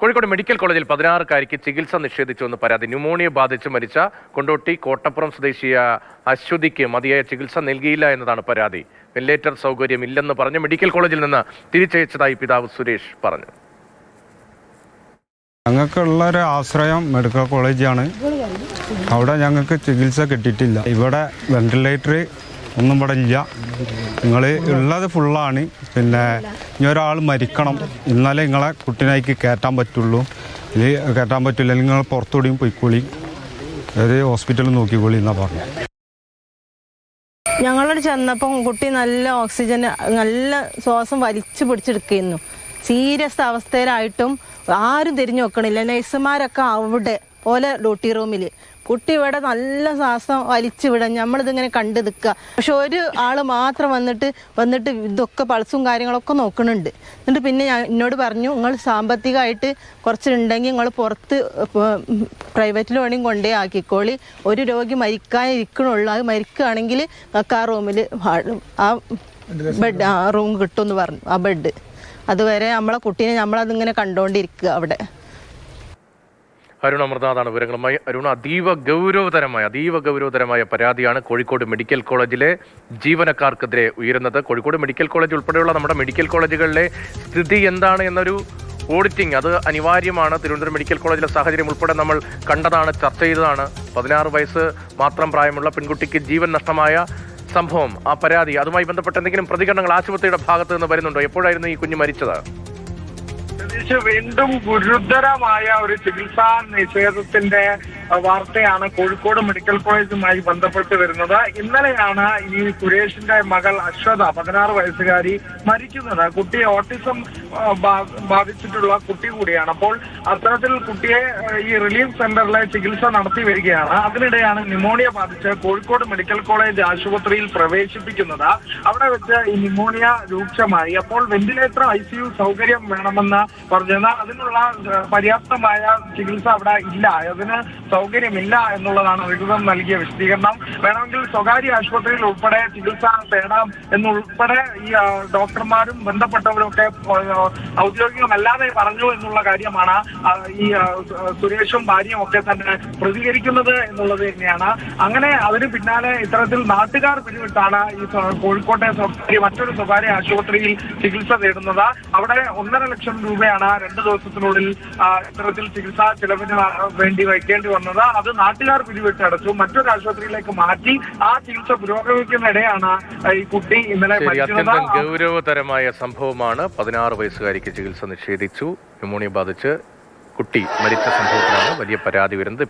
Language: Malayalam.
കോഴിക്കോട് മെഡിക്കൽ കോളേജിൽ പതിനാറുകാരിക്ക് ചികിത്സ നിഷേധിച്ചുവെന്ന് പരാതി. ന്യൂമോണിയ ബാധിച്ച് മരിച്ച കൊണ്ടോട്ടി കോട്ടപ്പുറം സ്വദേശിയ അശ്വതിക്ക് മതിയായ ചികിത്സ നൽകിയില്ല എന്നതാണ് പരാതി. വെന്റിലേറ്റർ സൗകര്യം ഇല്ലെന്ന് പറഞ്ഞ് മെഡിക്കൽ കോളേജിൽ നിന്ന് തിരിച്ചയച്ചതായി പിതാവ് സുരേഷ് പറഞ്ഞു. ഞങ്ങൾക്കുള്ള ഒരു ആശ്രയം മെഡിക്കൽ കോളേജാണ്. അവിടെ ഞങ്ങൾക്ക് ചികിത്സ കിട്ടിയിട്ടില്ല. ഇവിടെ വെന്റിലേറ്റർ ഒന്നും ഇവിടെ ഇല്ല. നിങ്ങൾ ഉള്ളത് ഫുള്ളാണ് പിന്നെ ഇനി ഒരാൾ മരിക്കണം. ഇന്നലെ നിങ്ങളെ കുട്ടിനായിക്ക് കയറ്റാൻ പറ്റുള്ളൂ. ഇത് കയറ്റാൻ പറ്റില്ല. നിങ്ങൾ പുറത്തുകൂടിയും പോയിക്കോളി. അതായത് ഹോസ്പിറ്റലിൽ നോക്കിക്കോളി എന്നാ പറഞ്ഞു. ഞങ്ങളോട് ചെന്നപ്പം കുട്ടി നല്ല ഓക്സിജൻ നല്ല ശ്വാസം വലിച്ചു പിടിച്ചെടുക്കുന്നു. സീരിയസ് അവസ്ഥയിലായിട്ടും ആരും തിരിഞ്ഞു നോക്കണില്ല. നഴ്സുമാരൊക്കെ അവിടെ പോലെ ഡ്യൂട്ടി റൂമിൽ കുട്ടി ഇവിടെ നല്ല ശ്വാസം വലിച്ചു വിടാൻ നമ്മളിതിങ്ങനെ കണ്ടു നിൽക്കുക. പക്ഷെ ഒരു ആൾ മാത്രം വന്നിട്ട് വന്നിട്ട് ഇതൊക്കെ പൾസും കാര്യങ്ങളൊക്കെ നോക്കുന്നുണ്ട് എന്നിട്ട് പിന്നെ ഞാൻ എന്നോട് പറഞ്ഞു നിങ്ങൾ സാമ്പത്തികമായിട്ട് കുറച്ചുണ്ടെങ്കിൽ നിങ്ങൾ പുറത്ത് പ്രൈവറ്റിൽ വേണമെങ്കിൽ കൊണ്ടേ ആക്കിക്കോളി. ഒരു രോഗി മരിക്കാനിരിക്കണുള്ളൂ. അത് മരിക്കുകയാണെങ്കിൽ നിങ്ങൾക്ക് ആ റൂമിൽ ആ ബെഡ് ആ റൂം കിട്ടുമെന്ന് പറഞ്ഞു ആ ബെഡ്. അതുവരെ നമ്മളെ കുട്ടീനെ നമ്മളതിങ്ങനെ കണ്ടുകൊണ്ടിരിക്കുക അവിടെ. അരുൺ വിവരങ്ങളുമായി അരുണ അതീവ ഗൗരവതരമായ അതീവ ഗൗരവതരമായ പരാതിയാണ് കോഴിക്കോട് മെഡിക്കൽ കോളേജിലെ ജീവനക്കാർക്കെതിരെ ഉയരുന്നത്. കോഴിക്കോട് മെഡിക്കൽ കോളേജ് ഉൾപ്പെടെയുള്ള നമ്മുടെ മെഡിക്കൽ കോളേജുകളിലെ സ്ഥിതി എന്താണ് എന്നൊരു ഓഡിറ്റിംഗ് അത് അനിവാര്യമാണ്. തിരുവനന്തപുരം മെഡിക്കൽ കോളേജിലെ സാഹചര്യം ഉൾപ്പെടെ നമ്മൾ കണ്ടതാണ് ചർച്ച ചെയ്തതാണ്. പതിനാറ് വയസ്സ് മാത്രം പ്രായമുള്ള പെൺകുട്ടിക്ക് ജീവൻ നഷ്ടമായ സംഭവം ആ പരാതി. അതുമായി ബന്ധപ്പെട്ട എന്തെങ്കിലും പ്രതികരണങ്ങൾ ആശുപത്രിയുടെ ഭാഗത്ത് നിന്ന് വരുന്നുണ്ടോ? എപ്പോഴായിരുന്നു ഈ കുഞ്ഞ് മരിച്ചത്? പ്രത്യേകിച്ച് വീണ്ടും ഗുരുതരമായ ഒരു ചികിത്സാ നിഷേധത്തിന്റെ വാർത്തയാണ് കോഴിക്കോട് മെഡിക്കൽ കോളേജുമായി ബന്ധപ്പെട്ട് വരുന്നത്. ഇന്നലെയാണ് ഈ സുരേഷിന്റെ മകൾ അശ്വത പതിനാറ് വയസ്സുകാരി മരിക്കുന്നത്. കുട്ടി ഓട്ടിസം ബാധിച്ചിട്ടുള്ള കുട്ടി കൂടിയാണ്. അപ്പോൾ അത്തരത്തിൽ കുട്ടിയെ ഈ റിലീഫ് സെന്ററിലെ ചികിത്സ നടത്തി വരികയാണ്. അതിനിടെയാണ് ന്യൂമോണിയ ബാധിച്ച് കോഴിക്കോട് മെഡിക്കൽ കോളേജ് ആശുപത്രിയിൽ പ്രവേശിപ്പിക്കുന്നത്. അവിടെ വെച്ച് ഈ ന്യൂമോണിയ രൂക്ഷമായി. അപ്പോൾ വെന്റിലേറ്റർ ഐ സൗകര്യം വേണമെന്ന് പറഞ്ഞത് അതിനുള്ള പര്യാപ്തമായ ചികിത്സ അവിടെ ഇല്ല. അതിന് സൗകര്യമില്ല എന്നുള്ളതാണ് അധികൃതർ നൽകിയ വിശദീകരണം. വേണമെങ്കിൽ സ്വകാര്യ ആശുപത്രിയിൽ ഉൾപ്പെടെ ചികിത്സ തേടാം എന്നുൾപ്പെടെ ഈ ഡോക്ടർമാരും ബന്ധപ്പെട്ടവരും ഒക്കെ ഔദ്യോഗികമല്ലാതെ പറഞ്ഞു എന്നുള്ള കാര്യമാണ് ഈ സുരേഷും ഭാര്യയും ഒക്കെ തന്നെ പ്രതികരിക്കുന്നത് എന്നുള്ളത് തന്നെയാണ്. അങ്ങനെ അതിന് പിന്നാലെ ഇത്തരത്തിൽ നാട്ടുകാർ പിരിവിട്ടാണ് ഈ കോഴിക്കോട്ടെ മറ്റൊരു സ്വകാര്യ ആശുപത്രിയിൽ ചികിത്സ തേടുന്നത്. അവിടെ ഒന്നര ലക്ഷം രൂപയാണ് രണ്ട് ദിവസത്തിനുള്ളിൽ ഇത്തരത്തിൽ ചികിത്സാ ചെലവിന് വേണ്ടി വയ്ക്കേണ്ടി വന്നത്. അത് നാട്ടുകാർ പിരിവിട്ട് അടച്ചു. മറ്റൊരു ആശുപത്രിയിലേക്ക് മാറ്റി ആ ചികിത്സ പുരോഗമിക്കുന്നിടെയാണ് ഈ കുട്ടി ഇന്നലെ അത്യന്തം ഗൗരവതരമായ സംഭവമാണ്. പതിനാറ് വയസ്സുകാരിക്ക് ചികിത്സ നിഷേധിച്ചു. ന്യൂമോണിയ ബാധിച്ച് കുട്ടി മരിച്ച സംഭവത്തിലാണ് വലിയ പരാതി വരുന്നത്.